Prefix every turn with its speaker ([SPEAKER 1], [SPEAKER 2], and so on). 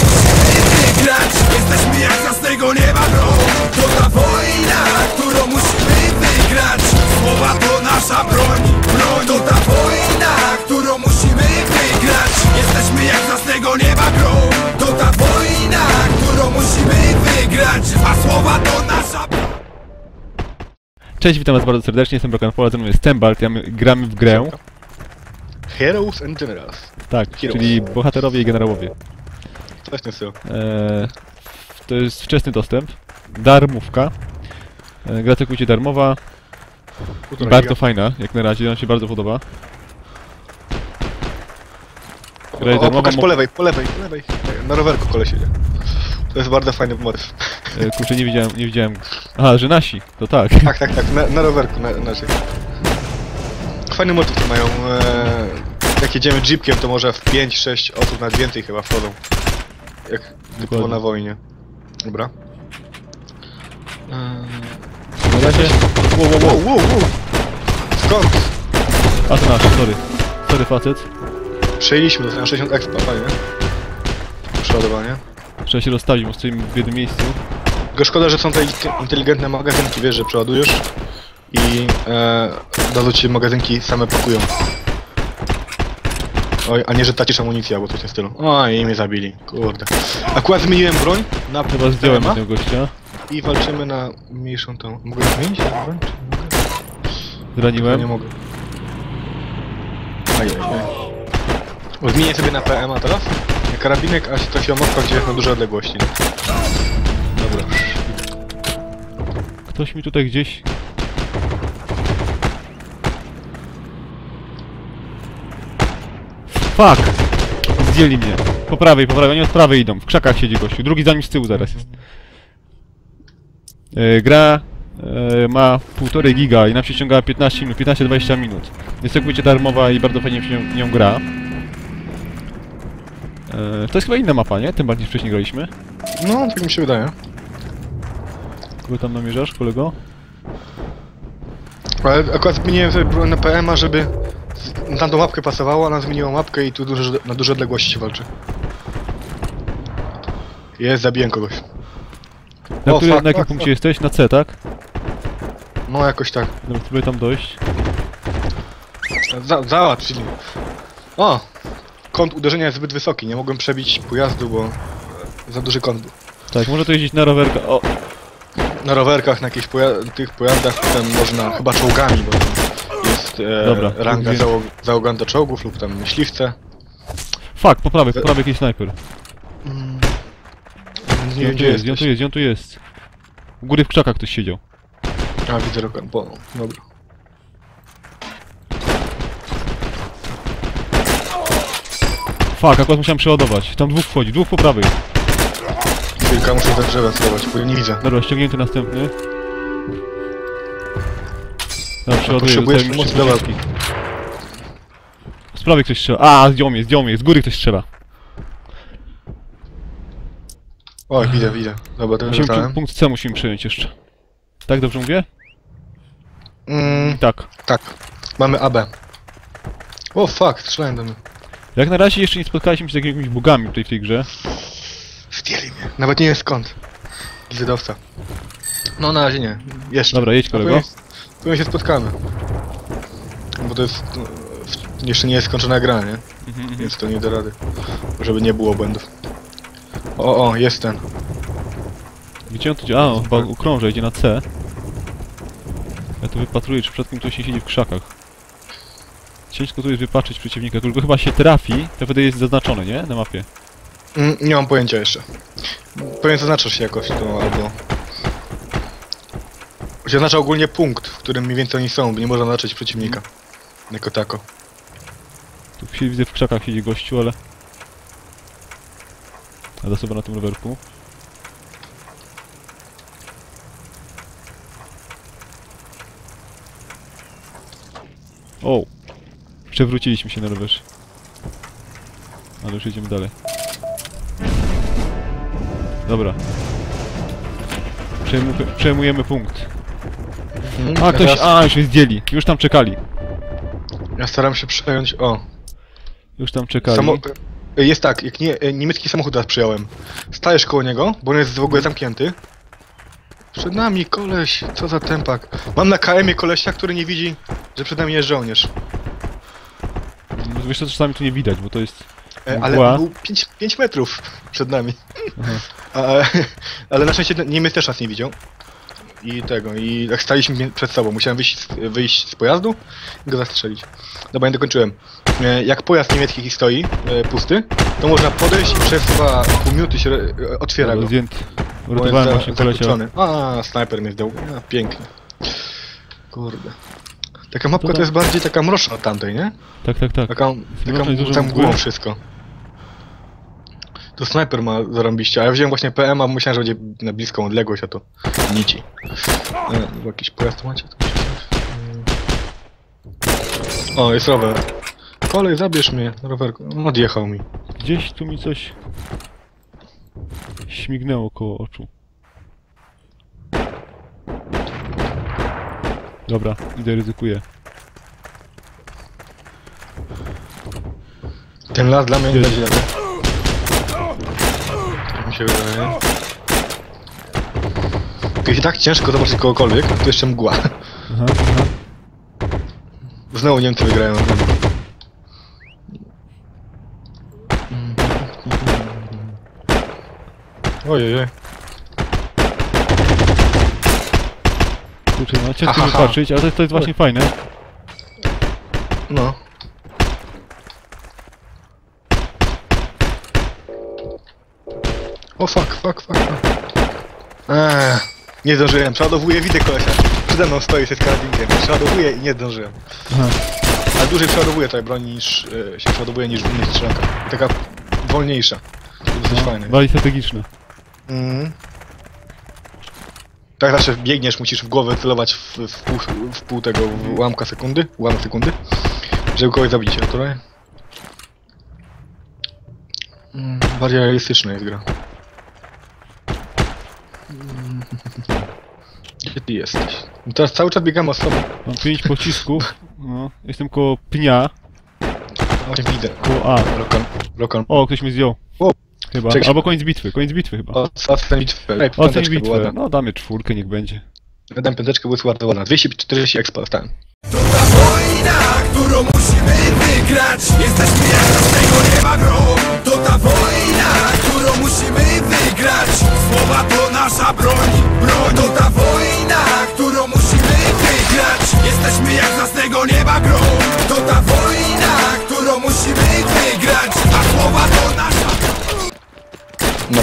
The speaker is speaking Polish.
[SPEAKER 1] musimy wygrać Jesteśmy jak z jasnego nieba bro To ta wojna, którą musimy wygrać Słowa to nasza broń, broń To ta wojna, którą musimy wygrać Jesteśmy jak z jasnego nieba bro To ta wojna, którą musimy wygrać A słowa to nasza broń
[SPEAKER 2] Cześć, witam was bardzo serdecznie, jestem Broken Pola, ze mną jest Tembalt, ja my gramy w grę.
[SPEAKER 3] Heroes and Generals.
[SPEAKER 2] Tak,
[SPEAKER 3] Heroes.
[SPEAKER 2] czyli bohaterowie i generałowie.
[SPEAKER 3] Ten styl.
[SPEAKER 2] Eee, to jest wczesny dostęp, darmówka. Eee, gra całkowicie darmowa,
[SPEAKER 3] Półtora
[SPEAKER 2] bardzo
[SPEAKER 3] giga.
[SPEAKER 2] fajna, jak na razie, nam się bardzo podoba. Gra
[SPEAKER 3] O,
[SPEAKER 2] jest
[SPEAKER 3] o,
[SPEAKER 2] darmowa,
[SPEAKER 3] pokaż
[SPEAKER 2] mo-
[SPEAKER 3] po lewej, po lewej, po lewej. Na rowerku koleś jedzie. To jest bardzo fajny motyw.
[SPEAKER 2] eee, kurczę, nie widziałem, nie widziałem. Aha, że nasi, to tak.
[SPEAKER 3] Tak, tak, tak, na, na rowerku, na, na. Fajny motyw to mają. E, jak jedziemy jeepkiem, to może w 5-6 osób, nawet więcej chyba wchodzą. Jak było na wojnie. Dobra. E,
[SPEAKER 2] Na razie... Wow, wow, wow.
[SPEAKER 3] wow, wow. Skąd?
[SPEAKER 2] A to nasz, sorry. Sorry facet.
[SPEAKER 3] Przejęliśmy, dostałem 60 expa, fajnie. Przeładowanie.
[SPEAKER 2] Trzeba się rozstawić, bo stoimy w jednym miejscu.
[SPEAKER 3] Tylko szkoda, że są te inte- inteligentne magazynki, wiesz, że przeładujesz i e, dadzą ci magazynki same pakują. Oj, a nie, że tracisz amunicję albo coś w tym stylu. Oj, i mnie zabili, kurde. Akurat zmieniłem broń na
[SPEAKER 2] Chyba zdjąłem tego gościa.
[SPEAKER 3] i walczymy na mniejszą tą. Mogę zmienić broń? Czy nie mogę? Chyba nie
[SPEAKER 2] Zraniłem.
[SPEAKER 3] mogę. Ajajaj. Zmienię sobie na PMA teraz. Na karabinek, a się trafiła mocno gdzie jest na duże odległości. Dobra.
[SPEAKER 2] Ktoś mi tutaj gdzieś... Fuck! Zdjęli mnie. Po prawej, po prawej, oni od prawej idą. W krzakach siedzi gościu. Drugi za nim z tyłu zaraz jest. E, gra e, ma 1,5 giga i nam się ściągała 15 minut, 15-20 minut. Jest całkowicie darmowa i bardzo fajnie się nią, gra. E, to jest chyba inna mapa, nie? Tym bardziej wcześniej graliśmy.
[SPEAKER 3] No, tak mi się wydaje.
[SPEAKER 2] Kogo tam namierzasz, kolego?
[SPEAKER 3] Ale akurat zmieniłem sobie broń na PMA, żeby na tamtą mapkę pasowało, ona zmieniła mapkę i tu duże, na duże odległości się walczy. Jest, zabiłem kogoś.
[SPEAKER 2] Na,
[SPEAKER 3] O,
[SPEAKER 2] który,
[SPEAKER 3] fuck,
[SPEAKER 2] na jakim
[SPEAKER 3] fuck,
[SPEAKER 2] punkcie
[SPEAKER 3] fuck.
[SPEAKER 2] jesteś? Na C, tak?
[SPEAKER 3] No jakoś tak.
[SPEAKER 2] Dobra, spróbuję tam dojść.
[SPEAKER 3] Za, załatwili. O! Kąt uderzenia jest zbyt wysoki, nie mogłem przebić pojazdu, bo za duży kąt był.
[SPEAKER 2] Tak, może to jeździć na rowerka. O,
[SPEAKER 3] Na rowerkach, na jakichś poja tych pojazdach, potem można chyba czołgami, bo jest e,
[SPEAKER 2] Dobra,
[SPEAKER 3] ranga załog załoganta czołgów lub tam myśliwce.
[SPEAKER 2] fuck, po prawej, po prawej jakiś snajper.
[SPEAKER 3] Nie
[SPEAKER 2] Gdzie on tu jest, gdzie on tu jest, gdzie on tu jest? U góry w krzakach ktoś siedział.
[SPEAKER 3] A widzę rokan, bo dobra.
[SPEAKER 2] Fuck, akurat musiałem przeładować. Tam dwóch wchodzi, dwóch po prawej.
[SPEAKER 3] Chwilka, muszę za drzewa schować, bo ja nie widzę.
[SPEAKER 2] Dobra, ściągnięty następny. Dobra, przeładuję,
[SPEAKER 3] potrzebujesz
[SPEAKER 2] zostawiam
[SPEAKER 3] dobra.
[SPEAKER 2] pociski. Z prawej ktoś strzela. A, zdjął mnie, zdjął mnie, z góry ktoś strzela.
[SPEAKER 3] Oj, widzę, widzę. Dobra, to
[SPEAKER 2] Musimy, punkt C musimy przejąć jeszcze. Tak dobrze mówię?
[SPEAKER 3] Mm,
[SPEAKER 2] Tak.
[SPEAKER 3] tak. Mamy AB. O, fuck, strzelają do mnie.
[SPEAKER 2] Jak na razie jeszcze nie spotkaliśmy się z jakimiś bugami tutaj w tej grze.
[SPEAKER 3] Zdjęli mnie. Nawet nie wiem skąd. Gizydowca. No, na razie nie. Jeszcze.
[SPEAKER 2] Dobra, jedź,
[SPEAKER 3] No,
[SPEAKER 2] kolego.
[SPEAKER 3] Pewnie się spotkamy. Bo to jest... no, Jeszcze nie jest skończona gra, nie?
[SPEAKER 2] Mhm,
[SPEAKER 3] Więc to nie da rady. Żeby nie było błędów. O, o, jest ten.
[SPEAKER 2] Gdzie on tu idzie? A, on chyba ukrąża, idzie na C. Ja tu wypatruję, czy przypadkiem ktoś nie siedzi w krzakach. Ciężko tu jest wypatrzeć przeciwnika, tylko chyba się trafi, to wtedy jest zaznaczone, nie? Na mapie.
[SPEAKER 3] Mm, nie mam pojęcia jeszcze. Pewnie zaznaczasz się jakoś to, albo... Się oznacza ogólnie punkt, w którym mniej więcej oni są, bo nie można zaznaczyć przeciwnika. Jako tako.
[SPEAKER 2] Tu się widzę w krzakach siedzi gościu, ale... Ale sobie na tym rowerku. O! Przewróciliśmy się na rowerze. Ale już idziemy dalej. Dobra. Przejmu przejmujemy punkt.
[SPEAKER 3] Mhm,
[SPEAKER 2] A, ktoś... A, już mnie zdjęli. Już tam czekali.
[SPEAKER 3] Ja staram się przejąć... O,
[SPEAKER 2] Już tam czekali.
[SPEAKER 3] samo... Y, Jest tak, jak nie, y, niemiecki samochód teraz przyjąłem. Stajesz koło niego, bo on jest w ogóle zamknięty. Przed nami koleś, co za tempak. Mam na KM-ie kolesia, który nie widzi, że przed nami jest żołnierz.
[SPEAKER 2] No, Wiesz co, czasami tu nie widać, bo to jest...
[SPEAKER 3] E, ale
[SPEAKER 2] Mgła.
[SPEAKER 3] był 5, 5 metrów przed nami.
[SPEAKER 2] Aha.
[SPEAKER 3] A, ale na szczęście Niemiec też nas nie widział. I tego, i jak staliśmy przed sobą, musiałem wyjść, wyjść z pojazdu i go zastrzelić. Dobra, nie dokończyłem. E, Jak pojazd niemiecki stoi, e, pusty, to można podejść i przez chyba pół minuty się e, otwiera go.
[SPEAKER 2] Zdjęty. Uratowałem właśnie
[SPEAKER 3] zakluczony. A, snajper mnie zdał. A, pięknie. Kurde. Taka mapka
[SPEAKER 2] To
[SPEAKER 3] to jest bardziej taka mroczna od tamtej, nie?
[SPEAKER 2] Tak, tak, tak.
[SPEAKER 3] Taka, taka tam mgłą wszystko. To snajper ma zarąbiście, a ja wziąłem właśnie PM, a myślałem, że będzie na bliską odległość, a to nici. E, jakiś pojazd macie? Tu. O, jest rower. Kolej, zabierz mnie, rowerku. Odjechał mi.
[SPEAKER 2] Gdzieś tu mi coś... Śmignęło koło oczu. Dobra, idę ryzykuję.
[SPEAKER 3] Ten las dla mnie nie będzie mi się wydaje. To jest i tak ciężko zobaczyć kogokolwiek, to jeszcze mgła.
[SPEAKER 2] Aha, aha.
[SPEAKER 3] Znowu Niemcy wygrają. Ojej,
[SPEAKER 2] Kurczę, no ciężko
[SPEAKER 3] Ha, ha, ha.
[SPEAKER 2] wypatrzyć, ale to, to jest właśnie fajne.
[SPEAKER 3] no. O fuck, fuck, fuck, fuck. Eee, nie zdążyłem, przeładowuję, widzę kolesia. Przede mną stoi ze karabinkiem. Przeładowuję i nie zdążyłem.
[SPEAKER 2] Aha.
[SPEAKER 3] Ale dłużej przeładowuję tutaj broń niż e, się przeładowuje niż w innych strzelankach. Taka wolniejsza. To jest dosyć
[SPEAKER 2] No,
[SPEAKER 3] fajne.
[SPEAKER 2] bardziej strategiczne.
[SPEAKER 3] Mhm. Tak zawsze biegniesz, musisz w głowę celować w, w, pół, w pół tego w ułamka sekundy, ułamek sekundy, żeby kogoś zabić, a tutaj... Mm, bardziej realistyczna jest gra. Gdzie ty jesteś? No Teraz cały czas biegamy o sobą.
[SPEAKER 2] Mam pięć pocisków. No, jestem koło pnia,
[SPEAKER 3] Właśnie widzę.
[SPEAKER 2] koło A.
[SPEAKER 3] Lokal, lokal.
[SPEAKER 2] O, ktoś mnie zdjął.
[SPEAKER 3] O,
[SPEAKER 2] Chyba.
[SPEAKER 3] czekaj.
[SPEAKER 2] Albo koniec bitwy, koniec bitwy chyba.
[SPEAKER 3] O, ocen bitwę. Ej,
[SPEAKER 2] Oceń
[SPEAKER 3] piąteczka była
[SPEAKER 2] bitwę.
[SPEAKER 3] tam.
[SPEAKER 2] No damy czwórkę, niech będzie.
[SPEAKER 3] Dam piąteczkę, była zładowana. 240 expa dostałem.
[SPEAKER 1] To ta wojna, którą musimy wygrać Jesteśmy jak z tego nieba grom To ta wojna, nasza broń, broń To ta wojna, którą musimy wygrać. Jesteśmy jak z jasnego nieba grom. To ta wojna, którą musimy wygrać. A słowa to nasza
[SPEAKER 3] Na